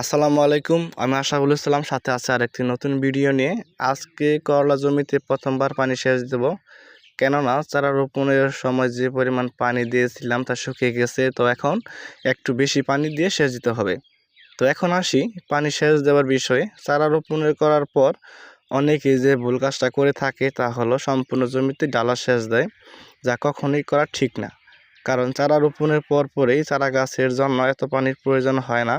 আসসালামু আলাইকুম, আমি আশাফুল ইসলাম, সাথে আছে আরেকটি নতুন ভিডিও নিয়ে। আজকে করলা জমিতে প্রথমবার পানি সেচ দেব। কেননা চারা রোপণের সময় যে পরিমাণ পানি দিয়েছিলাম তা শুকিয়ে গেছে, তো এখন একটু বেশি পানি দিয়ে সেচ দিতে হবে। তো এখন আসি পানি সেচ দেওয়ার বিষয়ে। চারা রোপণের করার পর অনেকেই যে ভুল কাজটা করে থাকে তা হলো সম্পূর্ণ জমিতে ডালা সেচ দেয়, যা কখনোই করা ঠিক না। কারণ চারা রোপণের পর পরেই চারা গাছের জন্য এত পানির প্রয়োজন হয় না।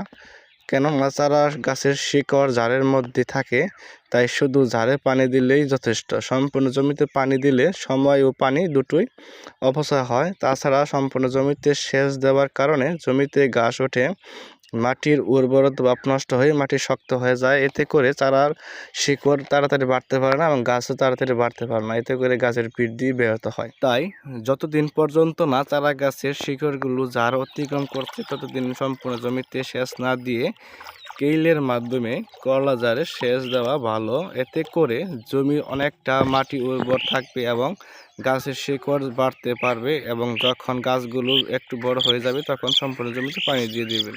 কেননা চারা গাছের শিকড় ঝাড়ের মধ্যে থাকে, তাই শুধু ঝাড়ে পানি দিলেই যথেষ্ট। সম্পূর্ণ জমিতে পানি দিলে সময় ও পানি দুটোই অপচয় হয়। তাছাড়া সম্পূর্ণ জমিতে সেচ দেওয়ার কারণে জমিতে গাছ ওঠে মাটির উর্বরতা ভাব নষ্ট হয়ে মাটি শক্ত হয়ে যায়, এতে করে চারার শিকড় তাড়াতাড়ি বাড়তে পারে না এবং গাছও তাড়াতাড়ি বাড়তে পারে না, এতে করে গাছের বৃদ্ধি ব্যাহত হয়। তাই যতদিন পর্যন্ত না চারা গাছের শিকড়গুলো যার অতিক্রম করছে, ততদিন সম্পূর্ণ জমিতে সেচ না দিয়ে কেইলের মাধ্যমে করলা জারে সেচ দেওয়া ভালো, এতে করে জমি অনেকটা মাটি উর্বর থাকবে এবং গাছের শিকড় বাড়তে পারবে এবং যখন গাছগুলো একটু বড় হয়ে যাবে, তখন সম্পূর্ণ জমিতে পানি দিয়ে দিবেন।